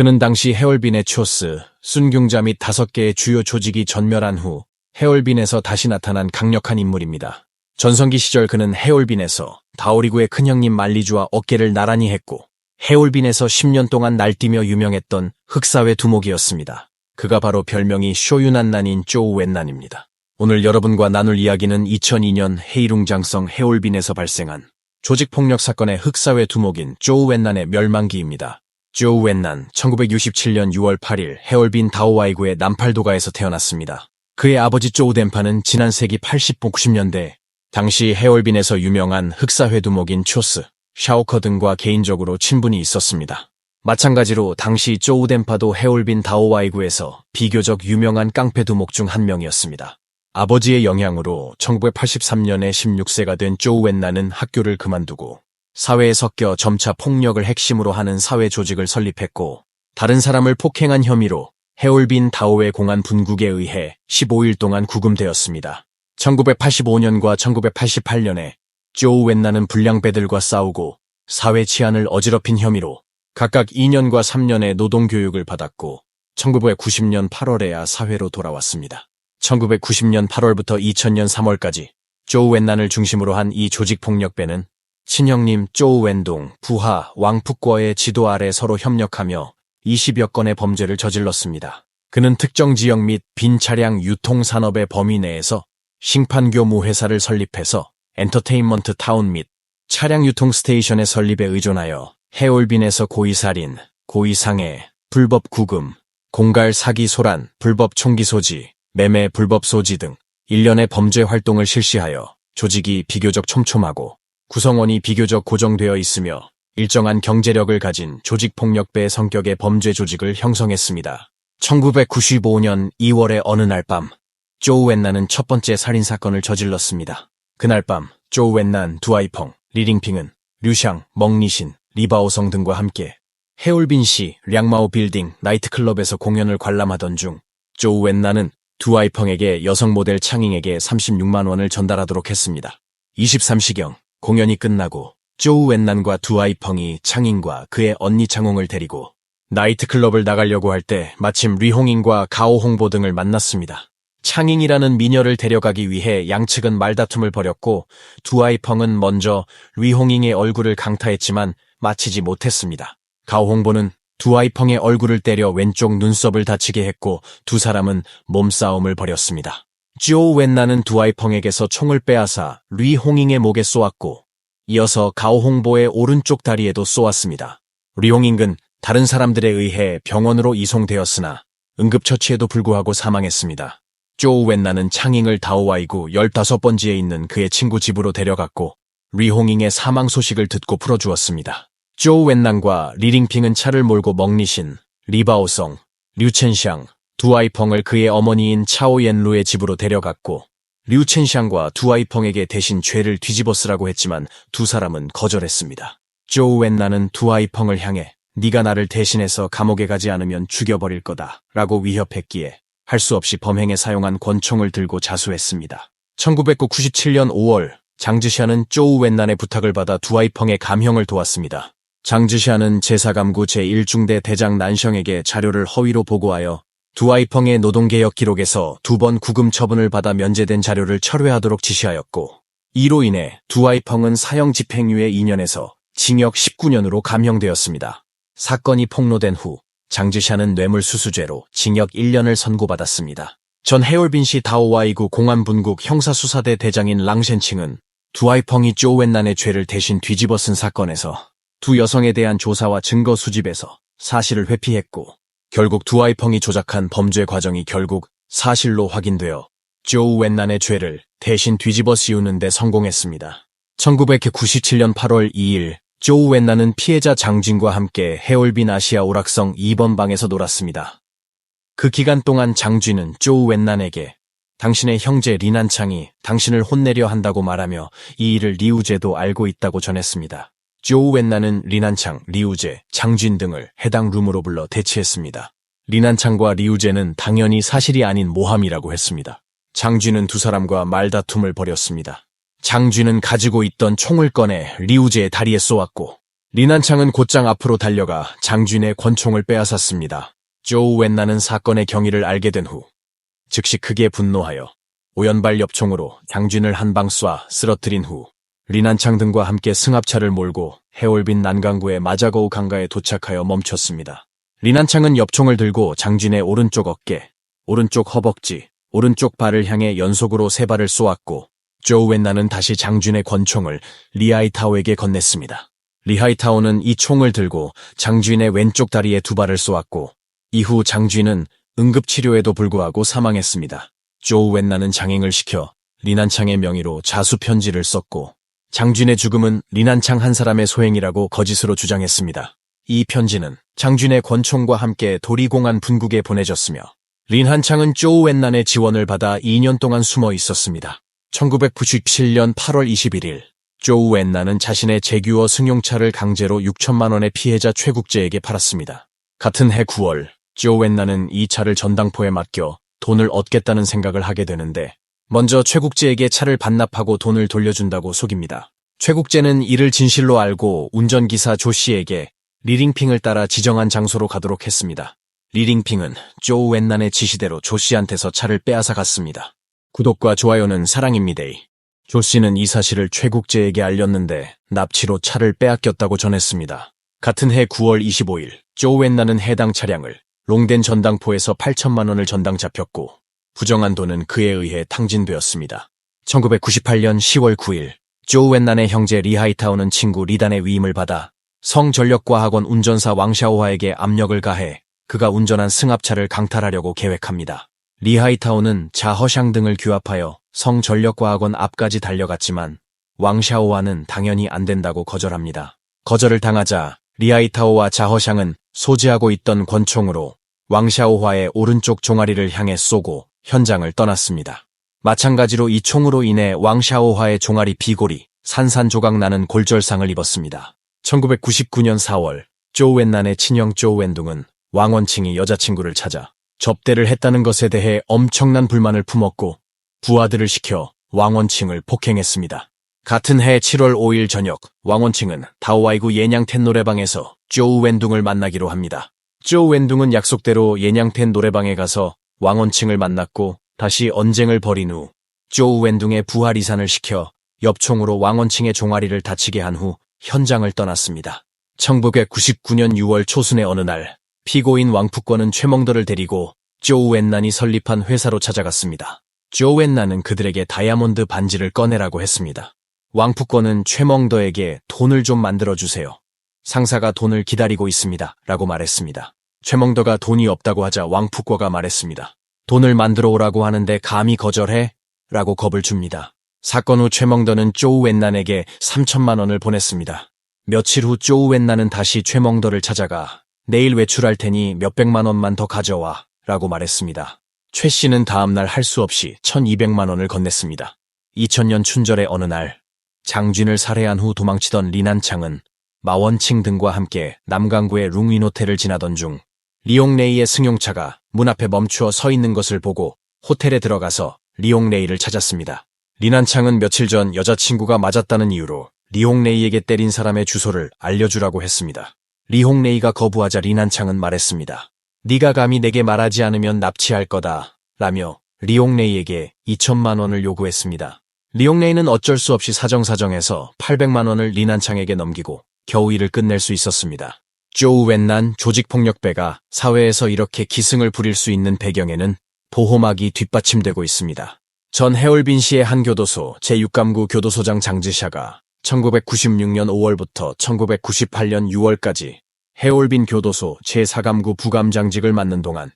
그는 당시 헤얼빈의 초스, 순경자 및 다섯 개의 주요 조직이 전멸한 후 헤얼빈에서 다시 나타난 강력한 인물입니다. 전성기 시절 그는 헤올빈에서 다오리구의 큰형님 말리주와 어깨를 나란히 했고 헤올빈에서 10년 동안 날뛰며 유명했던 흑사회 두목이었습니다. 그가 바로 별명이 쇼유난난인 쪼우웬난입니다. 오늘 여러분과 나눌 이야기는 2002년 헤이룽장성 헤올빈에서 발생한 조직폭력 사건의 흑사회 두목인 쪼우웬난의 멸망기입니다. 쪼우웬난 1967년 6월 8일 헤올빈 다오와이구의 남팔도가에서 태어났습니다. 그의 아버지 쪼우덴파는 지난 세기 80, 90년대 당시 헤올빈에서 유명한 흑사회 두목인 초스, 샤오커 등과 개인적으로 친분이 있었습니다. 마찬가지로 당시 쪼우덴파도 헤올빈 다오와이구에서 비교적 유명한 깡패 두목 중 한 명이었습니다. 아버지의 영향으로 1983년에 16세가 된 쪼우웬나는 학교를 그만두고 사회에 섞여 점차 폭력을 핵심으로 하는 사회 조직을 설립했고 다른 사람을 폭행한 혐의로 헤올빈 다오의 공안 분국에 의해 15일 동안 구금되었습니다. 1985년과 1988년에 조우 웬나는 불량배들과 싸우고 사회 치안을 어지럽힌 혐의로 각각 2년과 3년의 노동교육을 받았고 1990년 8월에야 사회로 돌아왔습니다. 1990년 8월부터 2000년 3월까지 조우 웬난을 중심으로 한 이 조직폭력배는 친형님 조우 웬동, 부하, 왕푸꺼의 지도 아래 서로 협력하며 20여 건의 범죄를 저질렀습니다. 그는 특정 지역 및 빈 차량 유통 산업의 범위 내에서 심판교 무 회사를 설립해서 엔터테인먼트 타운 및 차량 유통 스테이션의 설립에 의존하여 해올빈에서 고의살인, 고의상해, 불법 구금, 공갈 사기 소란, 불법 총기 소지, 매매 불법 소지 등 일련의 범죄 활동을 실시하여 조직이 비교적 촘촘하고 구성원이 비교적 고정되어 있으며 일정한 경제력을 가진 조직폭력배의 성격의 범죄 조직을 형성했습니다. 1995년 2월의 어느 날 밤, 조우 웬난은 첫 번째 살인사건을 저질렀습니다. 그날 밤, 조우 웬난, 두아이펑, 리링핑은 류샹, 멍리신, 리바오성 등과 함께 해올빈 시 량마오 빌딩 나이트클럽에서 공연을 관람하던 중 조우 웬난은 두아이펑에게 여성 모델 창잉에게 36만 원을 전달하도록 했습니다. 23시경 공연이 끝나고 조우 웬난과 두 아이펑이 창잉과 그의 언니 창홍을 데리고 나이트클럽을 나가려고 할 때 마침 리홍잉과 가오홍보 등을 만났습니다. 창잉이라는 미녀를 데려가기 위해 양측은 말다툼을 벌였고 두 아이펑은 먼저 리홍잉의 얼굴을 강타했지만 마치지 못했습니다. 가오홍보는 두 아이펑의 얼굴을 때려 왼쪽 눈썹을 다치게 했고 두 사람은 몸싸움을 벌였습니다. 쥐오 웬나는 두아이펑에게서 총을 빼앗아 리홍잉의 목에 쏘았고 이어서 가오홍보의 오른쪽 다리에도 쏘았습니다. 리홍잉은 다른 사람들에 의해 병원으로 이송되었으나 응급처치에도 불구하고 사망했습니다. 쪼우 웬나는 창잉을 다오와이구 15번지에 있는 그의 친구 집으로 데려갔고 리홍잉의 사망 소식을 듣고 풀어주었습니다. 쪼우 웬난과 리링핑은 차를 몰고 먹리신, 리바오성, 류첸샹, 두아이펑을 그의 어머니인 차오옌루의 집으로 데려갔고 류첸샹과 두아이펑에게 대신 죄를 뒤집어 쓰라고 했지만 두 사람은 거절했습니다. 쪼우 웬나는 두아이펑을 향해 네가 나를 대신해서 감옥에 가지 않으면 죽여버릴 거다 라고 위협했기에 할 수 없이 범행에 사용한 권총을 들고 자수했습니다. 1997년 5월 장즈샤는 쪼우 웬난의 부탁을 받아 두아이펑의 감형을 도왔습니다. 장즈샤는 제사감구 제1중대 대장 난성에게 자료를 허위로 보고하여 두아이펑의 노동개혁 기록에서 두 번 구금 처분을 받아 면제된 자료를 철회하도록 지시하였고 이로 인해 두아이펑은 사형 집행유예 2년에서 징역 19년으로 감형되었습니다. 사건이 폭로된 후 장즈샤는 뇌물수수죄로 징역 1년을 선고받았습니다. 전 헤올빈시 다오와이구 공안분국 형사수사대 대장인 랑셴칭은 두아이펑이 쪼웬난의 죄를 대신 뒤집어 쓴 사건에서 두 여성에 대한 조사와 증거 수집에서 사실을 회피했고 결국 두아이펑이 조작한 범죄 과정이 결국 사실로 확인되어 조우 웬난의 죄를 대신 뒤집어 씌우는 데 성공했습니다. 1997년 8월 2일 조우 웬나는 피해자 장진과 함께 해올빈 아시아 오락성 2번 방에서 놀았습니다. 그 기간 동안 장쥐는 조우 웬난에게 당신의 형제 리난창이 당신을 혼내려 한다고 말하며 이 일을 리우제도 알고 있다고 전했습니다. 조우 웬나는 리난창, 리우제, 장쥔 등을 해당 룸으로 불러 대치했습니다. 리난창과 리우제는 당연히 사실이 아닌 모함이라고 했습니다. 장쥐는 두 사람과 말다툼을 벌였습니다. 장쥐는 가지고 있던 총을 꺼내 리우제의 다리에 쏘았고 리난창은 곧장 앞으로 달려가 장준의 권총을 빼앗았습니다. 조우 웬나는 사건의 경위를 알게 된 후 즉시 크게 분노하여 오연발 엽총으로 장준을 한 방 쏴 쓰러뜨린 후 리난창 등과 함께 승합차를 몰고 해올빈 난강구의 마자거우 강가에 도착하여 멈췄습니다. 리난창은 엽총을 들고 장준의 오른쪽 어깨, 오른쪽 허벅지, 오른쪽 발을 향해 연속으로 세 발을 쏘았고 조우 웬나는 다시 장준의 권총을 리하이타오에게 건넸습니다. 리하이타오는 이 총을 들고 장준의 왼쪽 다리에 두 발을 쏘았고 이후 장준은 응급치료에도 불구하고 사망했습니다. 조우 웬나는 장행을 시켜 리난창의 명의로 자수 편지를 썼고 장준의 죽음은 리난창 한 사람의 소행이라고 거짓으로 주장했습니다. 이 편지는 장준의 권총과 함께 도리공안 분국에 보내졌으며 린한창은 조우 웬난의 지원을 받아 2년 동안 숨어 있었습니다. 1997년 8월 21일 조우 웬난은 자신의 제규어 승용차를 강제로 6천만 원의 피해자 최국재에게 팔았습니다. 같은 해 9월 조우 웬난은 이 차를 전당포에 맡겨 돈을 얻겠다는 생각을 하게 되는데 먼저 최국재에게 차를 반납하고 돈을 돌려준다고 속입니다. 최국재는 이를 진실로 알고 운전기사 조 씨에게 리링핑을 따라 지정한 장소로 가도록 했습니다. 리링핑은 조우 웬난의 지시대로 조 씨한테서 차를 빼앗아 갔습니다. 구독과 좋아요는 사랑입니다. 조 씨는 이 사실을 최국재에게 알렸는데 납치로 차를 빼앗겼다고 전했습니다. 같은 해 9월 25일 조우 웬난은 해당 차량을 롱덴 전당포에서 8천만 원을 전당 잡혔고 부정한 돈은 그에 의해 탕진되었습니다. 1998년 10월 9일 조우 웬난의 형제 리하이타오는 친구 리단의 위임을 받아 성전력과학원 운전사 왕샤오화에게 압력을 가해 그가 운전한 승합차를 강탈하려고 계획합니다. 리하이타오는 자허샹 등을 규합하여 성전력과학원 앞까지 달려갔지만 왕샤오화는 당연히 안 된다고 거절합니다. 거절을 당하자 리하이타오와 자허샹은 소지하고 있던 권총으로 왕샤오화의 오른쪽 종아리를 향해 쏘고 현장을 떠났습니다. 마찬가지로 이 총으로 인해 왕샤오화의 종아리 비골이 산산조각 나는 골절상을 입었습니다. 1999년 4월 조우 웬난의 친형 조우 웬둥은 왕원칭이 여자친구를 찾아 접대를 했다는 것에 대해 엄청난 불만을 품었고 부하들을 시켜 왕원칭을 폭행했습니다. 같은 해 7월 5일 저녁 왕원칭은 다오와이구 예냥텐 노래방에서 조우 웬둥을 만나기로 합니다. 조우 웬둥은 약속대로 예냥텐 노래방에 가서 왕원칭을 만났고 다시 언쟁을 벌인 후 조우 웬둥의 부하 리산을 시켜 엽총으로 왕원칭의 종아리를 다치게 한 후 현장을 떠났습니다. 1999년 6월 초순의 어느 날 피고인 왕푸권은 최몽더를 데리고 조우 웬난이 설립한 회사로 찾아갔습니다. 조우 웬난은 그들에게 다이아몬드 반지를 꺼내라고 했습니다. 왕푸권은 최몽더에게 돈을 좀 만들어주세요. 상사가 돈을 기다리고 있습니다. 라고 말했습니다. 최몽더가 돈이 없다고 하자 왕푸권가 말했습니다. 돈을 만들어 오라고 하는데 감히 거절해? 라고 겁을 줍니다. 사건 후 최몽더는 조우 웬난에게 3천만 원을 보냈습니다. 며칠 후 조우 웬난은 다시 최몽더를 찾아가 내일 외출할 테니 몇백만 원만 더 가져와 라고 말했습니다. 최 씨는 다음날 할 수 없이 1200만 원을 건넸습니다. 2000년 춘절의 어느 날 장준을 살해한 후 도망치던 리난창은 마원칭 등과 함께 남강구의 룽윈 호텔을 지나던 중 리옹레이의 승용차가 문 앞에 멈추어 서 있는 것을 보고 호텔에 들어가서 리옹레이를 찾았습니다. 리난창은 며칠 전 여자친구가 맞았다는 이유로 리홍레이에게 때린 사람의 주소를 알려주라고 했습니다. 리홍레이가 거부하자 리난창은 말했습니다. 네가 감히 내게 말하지 않으면 납치할 거다. 라며 리홍레이에게 2천만 원을 요구했습니다. 리홍레이는 어쩔 수 없이 사정사정해서 800만 원을 리난창에게 넘기고 겨우 일을 끝낼 수 있었습니다. 조우 웬난 조직폭력배가 사회에서 이렇게 기승을 부릴 수 있는 배경에는 보호막이 뒷받침되고 있습니다. 전 해올빈 시의 한 교도소 제6감구 교도소장 장지샤가 1996년 5월부터 1998년 6월까지 해올빈 교도소 제4감구 부감장직을 맡는 동안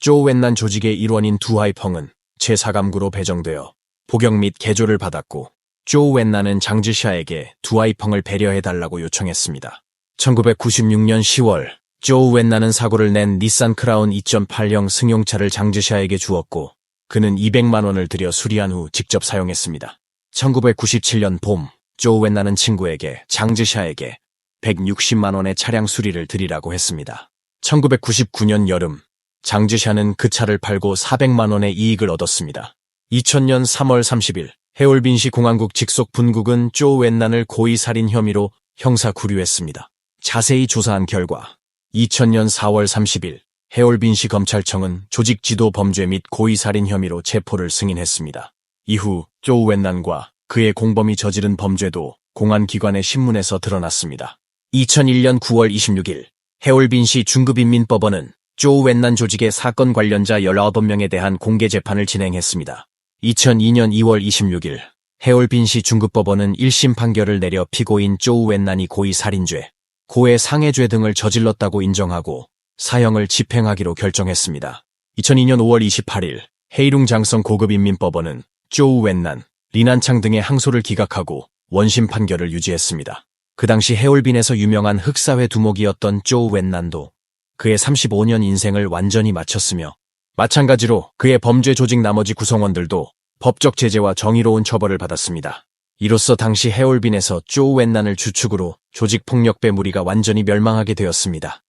쪼 웬난 조직의 일원인 두하이펑은 제4감구로 배정되어 복역 및 개조를 받았고 쪼 웬난은 장지샤에게 두하이펑을 배려해달라고 요청했습니다. 1996년 10월 쪼 웬난은 사고를 낸 닛산 크라운 2.8형 승용차를 장지샤에게 주었고 그는 200만 원을 들여 수리한 후 직접 사용했습니다. 1997년 봄, 조 웬나는 친구에게 장지샤에게 160만 원의 차량 수리를 드리라고 했습니다. 1999년 여름, 장지샤는 그 차를 팔고 400만 원의 이익을 얻었습니다. 2000년 3월 30일, 해올빈시 공항국 직속 분국은 조 웬난을 고의 살인 혐의로 형사 구류했습니다. 자세히 조사한 결과 2000년 4월 30일 해올빈 시 검찰청은 조직 지도 범죄 및 고의 살인 혐의로 체포를 승인했습니다. 이후 조우 웬난과 그의 공범이 저지른 범죄도 공안기관의 신문에서 드러났습니다. 2001년 9월 26일 해올빈 시 중급인민법원은 조우 웬난 조직의 사건 관련자 19명에 대한 공개 재판을 진행했습니다. 2002년 2월 26일 해올빈 시 중급법원은 1심 판결을 내려 피고인 조우 웬난이 고의 살인죄, 고해 상해죄 등을 저질렀다고 인정하고 사형을 집행하기로 결정했습니다. 2002년 5월 28일 헤이룽 장성 고급인민법원은 조우 웬난, 리난창 등의 항소를 기각하고 원심 판결을 유지했습니다. 그 당시 해올빈에서 유명한 흑사회 두목이었던 조우 웬난도 그의 35년 인생을 완전히 마쳤으며 마찬가지로 그의 범죄 조직 나머지 구성원들도 법적 제재와 정의로운 처벌을 받았습니다. 이로써 당시 해올빈에서 조우 웬난을 주축으로 조직 폭력배 무리가 완전히 멸망하게 되었습니다.